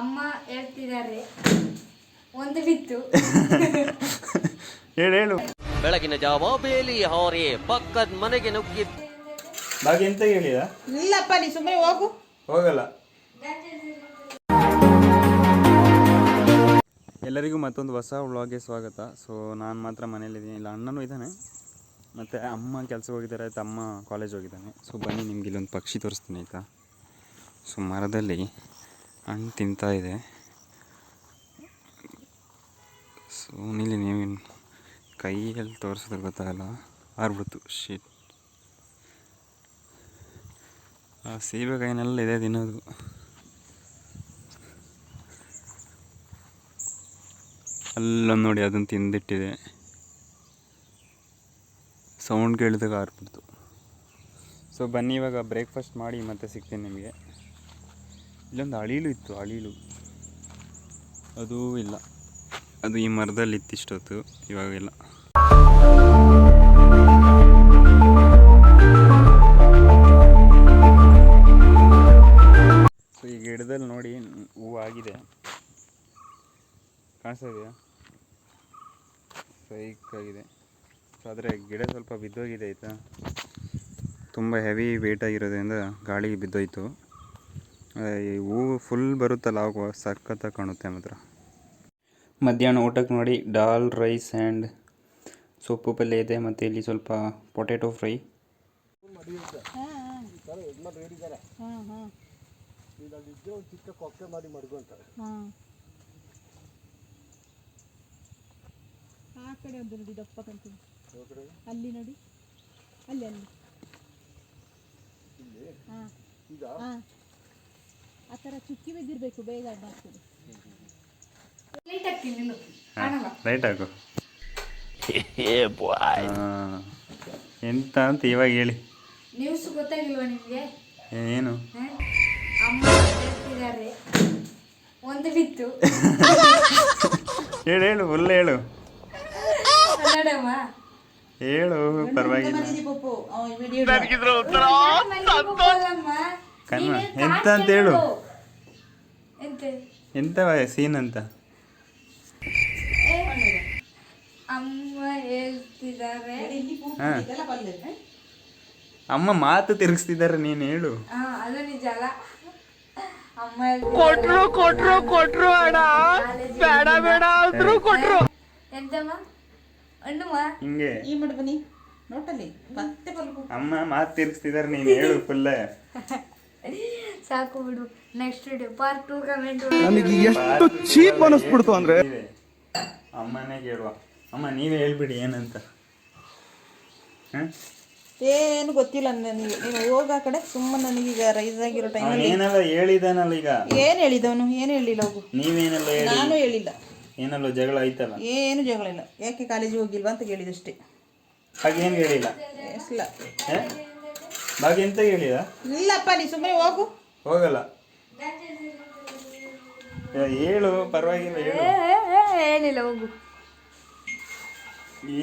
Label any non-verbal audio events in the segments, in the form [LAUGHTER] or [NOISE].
ಅಮ್ಮ ಹೇಳ್ತಿದ್ದಾರೆ. ಒಂದು ಬಿತ್ತು. ಹೇಳು ಹೇಳು. ಬೆಳಗಿನ ಜಾವ ಬೇಲಿ ಹಾರಿ ಪಕ್ಕದ ಮನೆಗೆ ನುಗ್ಗಿ ಬಾಗಿ ಎಂತ ಹೇಳಿದ? ಇಲ್ಲಪ್ಪ ನೀ ಸುಮ್ಮನೆ ಹೋಗು. ಹೋಗಲ್ಲ. ಎಲ್ಲರಿಗೂ ಮತ್ತೊಂದು ಹೊಸ ವ್ಲಾಗ್ಗೆ ಸ್ವಾಗತ. ಸೊ ನಾನು ಮಾತ್ರ ಮನೇಲಿದ್ದೀನಿ ಇಲ್ಲ ಅಣ್ಣನೂ ಇದ್ದಾನೆ. ಮತ್ತು ಅಮ್ಮ ಕೆಲಸಕ್ಕೆ ಹೋಗಿದ್ದಾರೆ ಆಯ್ತು? ಅಮ್ಮ ಕಾಲೇಜ್ ಹೋಗಿದ್ದಾನೆ. ಸೊ ಬನ್ನಿ ನಿಮ್ಗೆ ಇಲ್ಲೊಂದು ಪಕ್ಷಿ ತೋರಿಸ್ತೀನಿ ಆಯಿತಾ? ಸೊ ಮರದಲ್ಲಿ ಹಣ್ಣು ತಿಂತಾ ಇದೆ. ಸೊ ನೀಲಿ ನೀವೇನು ಕೈಯಲ್ಲಿ ತೋರಿಸಿದ್ರೆ ಗೊತ್ತಾಗಲ್ಲ ಆರ್ಬಿಡ್ತು. ಶೀಟ್ ಆ ಸೀಬೆಕಾಯಿನೆಲ್ಲ ಇದೆ ತಿನ್ನೋದು. ಅಲ್ಲ ನೋಡಿ ಅದನ್ನು ತಿಂದಿಟ್ಟಿದೆ. ಸೌಂಡ್ ಕೇಳಿದಾಗ ಆರ್ಬಿಡ್ತು. ಸೊ ಬನ್ನಿ, ಇವಾಗ ಬ್ರೇಕ್ಫಾಸ್ಟ್ ಮಾಡಿ ಮತ್ತೆ ಸಿಗ್ತೀನಿ ನಿಮಗೆ. ಇಲ್ಲೊಂದು ಅಳಿಲು ಇತ್ತು ಅಳಿಲು. ಅದು ಇಲ್ಲ. ಅದು ಈ ಮರದಲ್ಲಿ ಇತ್ತಿಷ್ಟೊತ್ತು ಇವಾಗಿಲ್ಲ ಸೊ ಈ ಗಿಡದಲ್ಲಿ ನೋಡಿ ಹೂವು ಆಗಿದೆ. ಕಾಣಿಸ್ತಾ ಇದೆಯಾ? ಸೈಕ್ ಆಗಿದೆ. ಸೊ ಆದರೆ ಗಿಡ ಸ್ವಲ್ಪ ಬಿದ್ದೋಗಿದೆ ಆಯಿತಾ? ತುಂಬ ಹೆವಿ ವೇಟ್ ಆಗಿರೋದ್ರಿಂದ ಗಾಳಿಗೆ ಬಿದ್ದೋಯ್ತು. ಈ ಹೂವು ಫುಲ್ ಬರುತ್ತಲ್ಲ ಆವಾಗ ಸಖತ್ತಾಗಿ ಕಾಣುತ್ತೆ ಮಾತ್ರ. ಮಧ್ಯಾಹ್ನ ಊಟಕ್ಕೆ ನೋಡಿ ಡಾಲ್ ರೈಸ್ ಆ್ಯಂಡ್ ಸೊಪ್ಪು ಪಲ್ಯ ಇದೆ ಮತ್ತು ಇಲ್ಲಿ ಸ್ವಲ್ಪ ಪೊಟ್ಯಾಟೊ ಫ್ರೈ. ಆ ಕಡೆ ಒಂದು ನೋಡಿ ದಪ್ಪ ಕಂತೀನಿ ಅಲ್ಲಿ ನೋಡಿ ಅಲ್ಲಿ ಅಲ್ಲಿ ಹಾ ಹಾ. ಆ ಥರ ಚುಕ್ಕಿ ಬಿದ್ದಿರಬೇಕು ಬೇಗ ಬರ್ತದೆ ಲೈಟ್ ಹಾಕ್ತೀನಿ ನೀನು ಕಾಣಲ್ಲ. ರೈಟ್ ಹಾಕು. [LAUGHS] ಹಾಂ. ಎಂತ ಅಂತ ಇವಾಗ ಹೇಳಿ. ನ್ಯೂಸ್ ಗೊತ್ತಾಗಿಲ್ವಾ ನಿಮಗೆ? ಏನು? ಅಮ್ಮ ಹೇಳ್ತಿದ್ದಾರೆ. ಒಂದು ಬಿತ್ತು. ಹೇಳು ಹೇಳು ಫುಲ್ ಹೇಳು. ಕನ್ನಡಮ್ಮ ಹೇಳು ಪರವಾಗಿಲ್ಲ. ಪಪ್ಪು. ವಿಡಿಯೋ ಕನ್ನಡ ಎಂತ ಅಂತ ಹೇಳು. ಎಂತ ಸೀನ್ ಅಂತ? ಅಮ್ಮ ಹೇಳ್ತಿದ್ದಾರೆ ಹಾಂ. ಅಮ್ಮ ಮಾತು ತಿರುಗಿಸ್ತಿದ್ದಾರೆ ನೀನು ಹೇಳು. ಹಾ ಅದು ನಿಜ ಅಲ್ಲ. ಅಮ್ಮ ಕೊಟ್ರು ಕೊಟ್ರು ಕೊಟ್ರು ಅಣ್ಣ. ಬೇಡ ಬೇಡ ಅಂದ್ರು ಕೊಟ್ರು. ಎಂತಮ್ಮ? ಹಣ್ಣುಮ್ಮ ಹಿಂಗೆ. ಈ ಮಾಡಿ ಬನ್ನಿ. ನೋಟಲ್ಲಿ. ಮತ್ತೆ ಬರ್ಬೇಕು. ಅಮ್ಮ ಮಾತು ತಿರುಗಿಸ್ತಿದ್ದಾರೆ ನೀನು ಹೇಳು ಫುಲ್ಲ [LAUGHS] ಸಾಕು ಬಿಡು. Next video part two comment ನನಗೆ ಎಷ್ಟು ಚೀಪ್ ಅನಿಸ್ಬಿಡ್ತು ಅಂದ್ರೆ ಅಮ್ಮನೇ ಕೇಳುವ. ಅಮ್ಮ ನೀವೇ ಹೇಳ್ಬಿಡಿ ಏನಂತ. ಹಾಂ? ಏನು ಗೊತ್ತಿಲ್ಲ ನನಗೆ ನೀನು ಹೋಗ ಕಡೆ ಸುಮ್ಮನೆ ನನಗೀಗ ರೈಸ್ ಆಗಿರೋ ಟೈಮಲ್ಲಿ ಏನೆಲ್ಲ ಹೇಳಿದಾನಲ್ಲ ಈಗ? ಏನು ಹೇಳಿದವನು? ಏನು ಹೇಳಿಲ್ಲ ಹೋಗು. ನೀವೇನೆಲ್ಲ ಹೇಳಿ ನಾನು ಹೇಳಿಲ್ಲ. ಏನಲ್ಲ ಜಗಳ ಆಯ್ತಲ್ಲ? ಏನು ಜಗಳ ಇಲ್ಲ. ಯಾಕೆ ಕಾಲೇಜಿಗೆ ಹೋಗಿಲ್ವಾ ಅಂತ ಕೇಳಿದಷ್ಟೇ. ಹಾಗೇನು ಹೇಳಿಲ್ಲ? ಇಲ್ಲ. ಏ? ಬಾಗಿ ಎಂತ ಹೇಳಿದ? ಇಲ್ಲಪ್ಪ ನೀ ಸುಮ್ಮನೆ ಹೋಗು. ಹೋಗಲ್ಲ. ಏ, ಹೇಳು ಪರವಾಗಿಲ್ಲ ಹೇಳು. ಏನಿಲ್ಲ ಹೋಗು.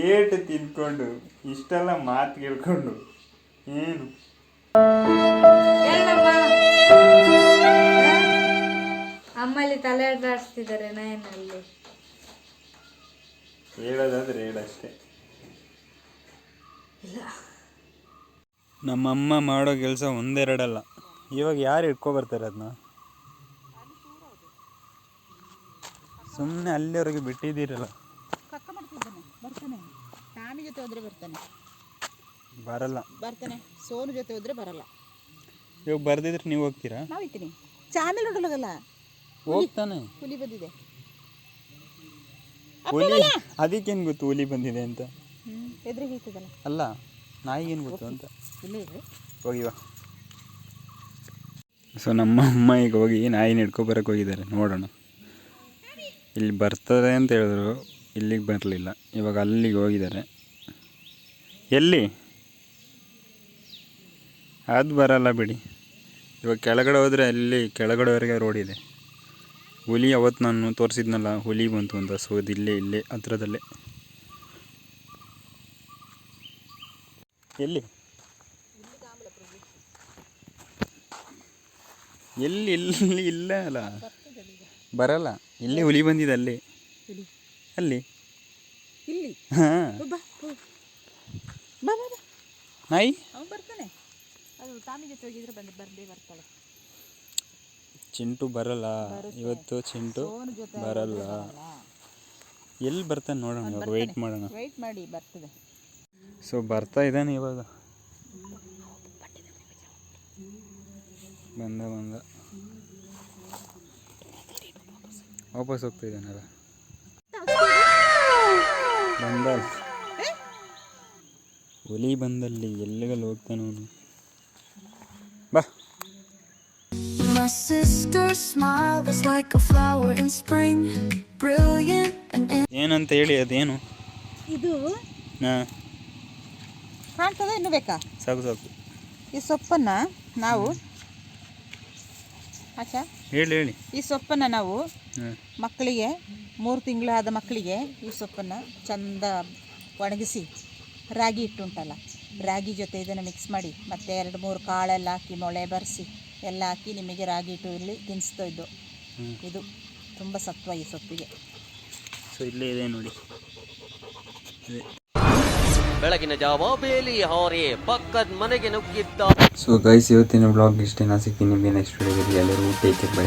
ಏಟು ತಿನ್ಕೊಂಡು ಇಷ್ಟೆಲ್ಲ ಮಾತು ಕೇಳ್ಕೊಂಡು ಏನು? ಅಮ್ಮಲ್ಲಿ ತಲೆ ಅಡ್ಡಾಡ್ಸ್ತಿದ್ದಾರೆ ನಯನಲ್ಲಿ. ಹೇಳೋದಾದ್ರೆ ಹೇಳಷ್ಟೇ. ನಮ್ಮಮ್ಮ ಮಾಡೋ ಕೆಲಸ ಒಂದೆರಡಲ್ಲ. ಇವಾಗ ಯಾರು ಇಟ್ಕೊ ಬರ್ತಾರೆ ಅದನ್ನ ಸುಮ್ಮನೆ ಅಲ್ಲಿವರೆಗೆ ಬಿಟ್ಟಿದ್ದೀರಲ್ಲ. ಕಕ್ಕ ಮಾಡ್ತಿದ್ದಾನೆ ಬರ್ತಾನೆ. ಟಾಮಿ ಜೊತೆ ಹೋದ್ರೆ ಬರ್ತಾನೆ. ಬರಲ್ಲ. ಬರ್ತಾನೆ. ಸೋನು ಜೊತೆ ಹೋದ್ರೆ ಬರಲ್ಲ. ಇವಾಗ ಬರ್ದಿದ್ರೆ ನೀವು ಹೋಗ್ತೀರಾ? ನಾವು ಇದ್ದೀನಿ ಚಾನಲ್ ನೋಡಲಾಗಲ್ಲ ಹೋಗ್ತಾನೆ. ಹುಲಿ ಬಂದಿದೆ. ಹುಲಿ ಅದಕ್ಕೇನು ಗೊತ್ತು ಹುಲಿ ಬಂದಿದೆ ಅಂತ? ಎದುರಿಗೆ ಅಲ್ಲ ಅಲ್ಲ ನಾಯಿಗೇನು ಗೊತ್ತು ಅಂತ? ಇಲ್ಲೇ ಇದೆ. ಹೋಗಿವ ಸೊ ನಮ್ಮ ಅಮ್ಮ ಈಗ ಹೋಗಿ ನಾಯಿನ ಹಿಡ್ಕೊಬರಕ್ಕೆ ಹೋಗಿದ್ದಾರೆ. ನೋಡೋಣ. ಇಲ್ಲಿ ಬರ್ತದೆ ಅಂತ ಹೇಳಿದ್ರು. ಇಲ್ಲಿಗೆ ಬರಲಿಲ್ಲ. ಇವಾಗ ಅಲ್ಲಿಗೆ ಹೋಗಿದ್ದಾರೆ. ಎಲ್ಲಿ? ಅದು ಬರಲ್ಲ ಬಿಡಿ. ಇವಾಗ ಕೆಳಗಡೆ ಹೋದರೆ ಅಲ್ಲಿ ಕೆಳಗಡೆವರೆಗೆ ರೋಡ್ ಇದೆ. ಹುಲಿ ಅವತ್ತು ನಾನು ತೋರಿಸಿದ್ನಲ್ಲ, ಹುಲಿ ಬಂತು ಅಂತ. ಸೊ ಅದು ಇಲ್ಲೇ ಇಲ್ಲೇ, ಹತ್ರದಲ್ಲೇ. ಎಲ್ಲಿ? ಎಲ್ಲಿ ಎಲ್ಲಿ ಇಲ್ಲ ಅಲ್ಲ. ಬರಲ್ಲ. ಇಲ್ಲಿ ಹುಲಿ ಬಂದಿದೆ ಅಲ್ಲಿ. ಅಲ್ಲಿ. ಇಲ್ಲಿ? ಹಾಂ. ಬಾ ಬಾ. ಬಾ ಬಾ ನಾಯಿ? ಅವ್ನು ಬರ್ತಾನೆ. ಅದು ತಾಮಿ ಜೊತೆ ಹೋಗಿದ್ರೆ ಬಂದು ಬಂದೇ ಬರ್ತಾಳೆ. ಚಿಂಟು ಬರಲ್ಲ. ಇವತ್ತು ಚಿಂಟು ಬರಲ್ಲ. ಎಲ್ಲಿ ಬರ್ತಾನೆ ನೋಡೋಣ ಇವಾಗ ವೆಯ್ಟ್ ಮಾಡೋಣ. ವೆಯ್ಟ್ ಮಾಡಿ ಬರ್ತದೆ. ಸೊ ಬರ್ತಾ ಇದ್ದಾನೆ ಇವಾಗ. ಬಂದ ಬಂದ. ವಾಪಸ್ ಹೋಗ್ತಾ ಇದ್ದಾನಲ್ಲ? ಬಂದ ಹುಲಿ ಬಂದಲ್ಲಿ ಎಲ್ಲಿಗಲ್ಲಿ ಹೋಗ್ತಾನ ಅವನು? ಬಾ. My sister smile was like a flower in spring, brilliant and ಏನಂತ ಹೇಳಿ ಅದೇನು? ಇದು ಹಾ ಕಾಣ್ತದೆ ಇನ್ನು ಬೇಕಾ? ಸಾಕು ಸಾಕು. ಈ ಸೊಪ್ಪನ್ನ ನಾವು ಆಚಾ ಹೇಳಿ ಹೇಳಿ. ಈ ಸೊಪ್ಪನ್ನು ನಾವು ಮಕ್ಕಳಿಗೆ ಮೂರು ತಿಂಗಳಾದ ಮಕ್ಕಳಿಗೆ ಈ ಸೊಪ್ಪನ್ನು ಚಂದ ಒಣಗಿಸಿ ರಾಗಿ ಹಿಟ್ಟು ಉಂಟಲ್ಲ ರಾಗಿ ಜೊತೆ ಇದನ್ನು ಮಿಕ್ಸ್ ಮಾಡಿ ಮತ್ತು ಎರಡು ಮೂರು ಕಾಳೆಲ್ಲ ಹಾಕಿ ಮೊಳೆ ಬರೆಸಿ ಎಲ್ಲ ಹಾಕಿ ನಿಮಗೆ ರಾಗಿ ಹಿಟ್ಟು ಇಲ್ಲಿ ತಿನ್ನಿಸ್ತಾ ಇದ್ದು. ಇದು ತುಂಬ ಸತ್ವ ಈ ಸೊಪ್ಪಿಗೆ. ಸೊ ಇಲ್ಲೇ ಇದೆ ನೋಡಿ. ಬೆಳಗಿನ ಜಾವ ಬೇಲಿ ಹಾರಿ ಪಕ್ಕದ ಮನೆಗೆ ನುಗ್ಗಿದ್ದ ಸೊ ಗೈಸ್ ಇವತ್ತಿನ ಬ್ಲಾಗ್ ಇಷ್ಟೇನಾ ಸಿಗ್ತೀನಿ. ನೆಕ್ಸ್ಟ್ ವಿಡಿಯೋದಲ್ಲಿ ಎಲ್ಲರೂ ಟೇಕ್ ಕೇರ್ ಬೈ